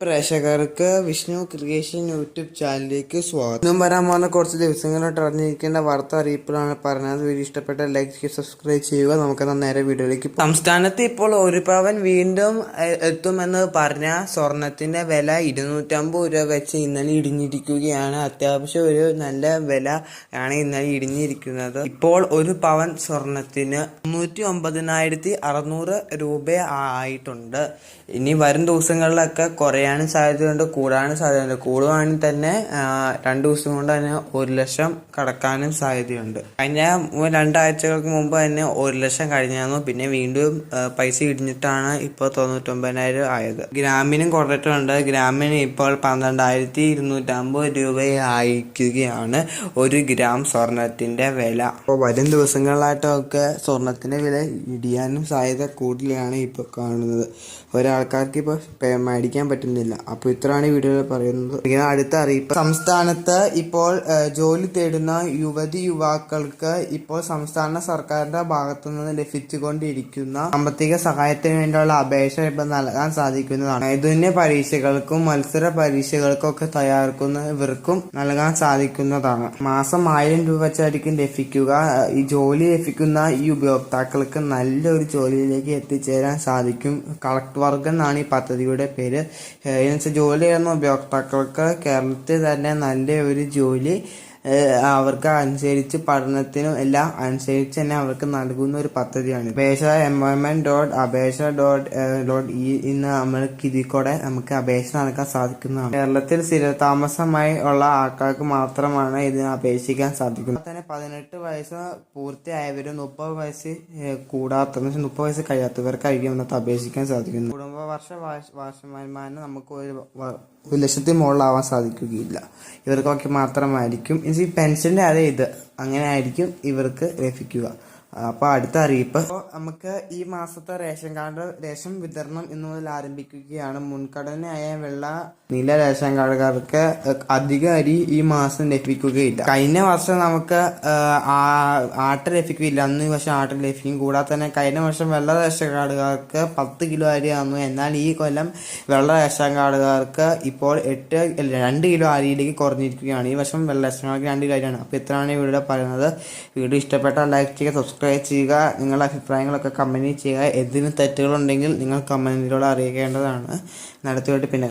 പ്രേക്ഷകർക്ക് Vishnu creation YouTube ചാനലിലേക്ക് സ്വാഗതം. ഇന്നും വരാൻ പോകുന്ന കുറച്ച് ദിവസങ്ങളായിട്ട് അറിഞ്ഞിരിക്കേണ്ട വാർത്ത അറിയിപ്പിലാണ് പറഞ്ഞത്. വീഡിയോ ഇഷ്ടപ്പെട്ട ലൈക്ക് സബ്സ്ക്രൈബ് ചെയ്യുക. നമുക്ക് നേരെ വീഡിയോയിലേക്ക്. സംസ്ഥാനത്ത് ഇപ്പോൾ ഒരു പവൻ വീണ്ടും എത്തുമെന്ന് പറഞ്ഞ സ്വർണത്തിന്റെ വില ഇരുന്നൂറ്റമ്പത് രൂപ വെച്ച് ഇന്നലെ ഇടിഞ്ഞിരിക്കുകയാണ്. അത്യാവശ്യം ഒരു നല്ല വില ആണ് ഇന്നലെ ഇടിഞ്ഞിരിക്കുന്നത്. ഇപ്പോൾ ഒരു പവൻ സ്വർണത്തിന് മുന്നൂറ്റി ഒമ്പതിനായിരത്തി അറുന്നൂറ് രൂപ ആയിട്ടുണ്ട്. ഇനി വരും ദിവസങ്ങളിലൊക്കെ കുറയാനും സാധ്യതയുണ്ട് കൂടാനും സാധ്യതയുണ്ട്. കൂടുവാണെങ്കിൽ തന്നെ രണ്ട് ദിവസം കൊണ്ട് തന്നെ ഒരു ലക്ഷം കടക്കാനും സാധ്യതയുണ്ട്. കഴിഞ്ഞ രണ്ടാഴ്ചകൾക്ക് മുമ്പ് തന്നെ ഒരു ലക്ഷം കഴിഞ്ഞായിരുന്നു. പിന്നെ വീണ്ടും പൈസ ഇടിഞ്ഞിട്ടാണ് ഇപ്പോൾ തൊണ്ണൂറ്റൊമ്പതിനായിരം ആയത്. ഗ്രാമിനും കുറഞ്ഞിട്ടുണ്ട് ഗ്രാമിന് ഇപ്പോൾ പന്ത്രണ്ടായിരത്തി ഇരുന്നൂറ്റമ്പത് രൂപയായിരിക്കുകയാണ് ഒരു ഗ്രാം സ്വർണത്തിന്റെ വില. അപ്പോൾ വരും ദിവസങ്ങളിലായിട്ടൊക്കെ സ്വർണത്തിന്റെ വില ഇടിയാനും സാധ്യത കൂടുതലാണ് ഇപ്പോൾ കാണുന്നത്. ഒരാൾക്കാർക്ക് ഇപ്പോൾ മേടിക്കാൻ പറ്റുന്നില്ല അപ്പോൾ ഇത്രയാണ് ഈ വീഡിയോയിൽ പറയുന്നത്. അടുത്ത അറിയിപ്പ്. സംസ്ഥാനത്ത് ഇപ്പോൾ ജോലി തേടുന്ന യുവതി യുവാക്കൾക്ക് ഇപ്പോൾ സംസ്ഥാന സർക്കാരിന്റെ ഭാഗത്തു നിന്ന് ലഭിച്ചുകൊണ്ടിരിക്കുന്ന സാമ്പത്തിക സഹായത്തിന് വേണ്ടിയുള്ള അപേക്ഷ ഇപ്പോൾ നൽകാൻ സാധിക്കുന്നതാണ്. നൈപുണ്യ പരീക്ഷകൾക്കും മത്സര പരീക്ഷകൾക്കും ഒക്കെ തയ്യാറെടുക്കുന്നവർക്കും നൽകാൻ സാധിക്കുന്നതാണ്. മാസം ആയിരം രൂപ വെച്ചായിരിക്കും ലഭിക്കുക. ഈ ജോലി ലഭിക്കുന്ന ഈ ഉപയോക്താക്കൾക്ക് നല്ലൊരു ജോലിയിലേക്ക് എത്തിച്ചേരാൻ സാധിക്കും. കളക്ട് വർഗം എന്നാണ് ഈ പദ്ധതിയുടെ പേര്. ജോലി ചെയ്യുന്ന ഉപയോക്താക്കൾക്ക് കേരളത്തിൽ തന്നെ നല്ല ഒരു ജോലി അവർക്ക് അനുസരിച്ച് പഠനത്തിനും എല്ലാം അനുസരിച്ച് തന്നെ അവർക്ക് നൽകുന്ന ഒരു പദ്ധതിയാണ്. അപേക്ഷ എംപ്ലോയ്മെന്റ് ഡോട്ട് അപേക്ഷ ഡോട്ട് ഡോട്ട് ഇ ഇന്ന് നമ്മൾക്ക് ഇതിൽ കൂടെ നമുക്ക് അപേക്ഷ നൽകാൻ സാധിക്കുന്നതാണ്. കേരളത്തിൽ സ്ഥിരതാമസമായി ഉള്ള ആൾക്കാർക്ക് മാത്രമാണ് ഇതിന് അപേക്ഷിക്കാൻ സാധിക്കുന്നത്. തന്നെ പതിനെട്ട് വയസ്സ് പൂർത്തിയായവരും മുപ്പത് വയസ്സ് കൂടാത്ത മുപ്പത് വയസ്സ് കഴിയാത്തവർക്കായിരിക്കും നമുക്ക് അപേക്ഷിക്കാൻ സാധിക്കുന്നത്. കുടുംബ വർഷ വാർഷ- വരുമാനം നമുക്ക് ഒരു ഒരു ലക്ഷത്തിൽ മുകളിലാവാൻ സാധിക്കുകയില്ല. ഇവർക്കൊക്കെ മാത്രമായിരിക്കും ഈ പെൻഷന്റെ അതേ ഇത് അങ്ങനെ ആയിരിക്കും ഇവർക്ക് ലഭിക്കുക. അപ്പൊ അടുത്ത അറിയിപ്പ്. അപ്പോൾ നമുക്ക് ഈ മാസത്തെ റേഷൻ കാർഡ് റേഷൻ വിതരണം ഇന്നു മുതൽ ആരംഭിക്കുകയാണ്. മുൻഗണനയായ വെള്ള നീല റേഷൻ കാർഡുകാർക്ക് അധിക അരി ഈ മാസം ലഭിക്കുകയില്ല. കഴിഞ്ഞ വർഷം നമുക്ക് ആട്ട ലഭിക്കുകയില്ല. അന്ന് ഈ വർഷം ആട്ട ലഭിക്കും. കൂടാതെ തന്നെ കഴിഞ്ഞ വർഷം വെള്ള റേഷൻ കാർഡുകാർക്ക് പത്ത് കിലോ അരി അരിയായിരുന്നു എന്നാൽ ഈ കൊല്ലം വെള്ള റേഷൻ കാർഡുകാർക്ക് ഇപ്പോൾ എട്ട് രണ്ട് കിലോ അരിയിലേക്ക് കുറഞ്ഞിരിക്കുകയാണ്. ഈ വർഷം വെള്ള റേഷൻ കാർഡ് രണ്ട് കിലോ അരിയാണ് അപ്പോൾ ഇത്രയാണ് വീഡിയോ പറയുന്നത്. വീഡിയോ ഇഷ്ടപ്പെട്ട ലൈക്ക് ചെയ്യുക സബ്സ്ക്രൈബ് ചെയ്യുക നിങ്ങളുടെ അഭിപ്രായങ്ങളൊക്കെ കമന്റ് ചെയ്യുക. എന്തിനും തെറ്റുകളുണ്ടെങ്കിൽ നിങ്ങൾ കമന്റിലൂടെ അറിയിക്കേണ്ടതാണ്. നടത്തിയിട്ട് പിന്നെ